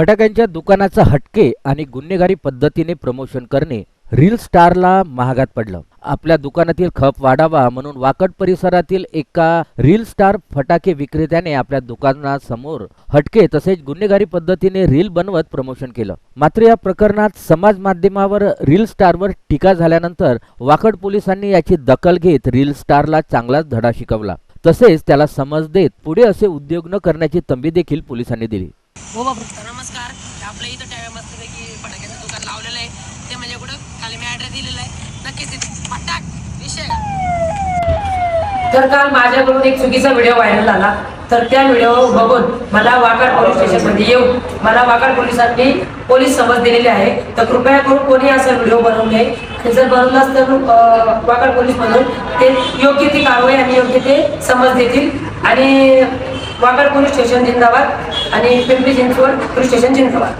फटाक्यांच्या दुकानाचा हटके आणि गुन्हेगारी पद्धतीने प्रमोशन करणे रील स्टारला महागात पडलं. आपल्या दुकानातील खप वाढावा म्हणून वाकड परिसरातील एका रील स्टार फटाके विक्रेत्याने आपल्या दुकानासमोर हटके तसेच गुन्हेगारी पद्धतीने रील बनवत प्रमोशन केलं. मात्र या प्रकरणात समाज माध्यमावर रील स्टारवर टीका झाल्यानंतर वाकड पोलिसांनी याची दखल घेत रील स्टारला चांगलाच धडा शिकवला. तसेच त्याला समज देत पुढे असे उद्योग न करण्याची तंबी देखील पोलिसांनी दिली. हो नमस्कार. आपल्या इथं टाव्या मस्तपैकी फटाक्याचं दुकान लावलेलं आहे. ते म्हणजे कुठं? खाली मी ॲड्रेस दिलेला आहे. नक्कीच तिथे फटाक विषय तर काल माझ्याकडून एक चुकीचा व्हिडिओ व्हायरल झाला तर त्या व्हिडिओ बघून मला वाकड पोलीस स्टेशनमध्ये येऊन मला वाकड पोलिसांनी पोलीस समज दिलेली आहे. तर कृपया करून कोणी असा व्हिडिओ बनवू नये. जर बनवलाच तर वाकड पोलीस म्हणून ते योग्य ती कारवाई आणि योग्य ते समज देतील. आणि वाकड पोलीस स्टेशन जिंदाबाद आणि पिंपरी चिंचवड पोलीस स्टेशन जिंदाबाद.